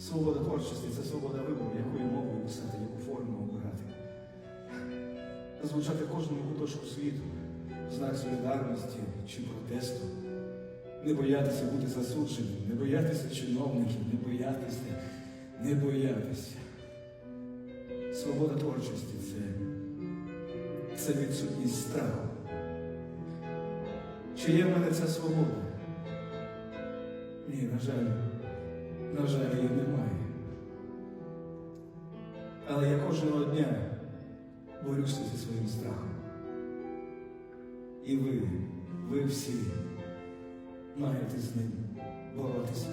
Свобода творчості це свобода вибору, якою мовою писати, яку форму обирати. Звучати кожному куточку світу, в знак солідарності чи протесту. Не боятися бути засудженим, не боятися чиновників, не боятися, не боятися. Свобода творчості це, це відсутність страху. Чи є в мене ця свобода? Ні, на жаль, на жаль, її немає. Але я кожного дня борюся зі своїм страхом. І ви, ви всі маєте з ним боротися.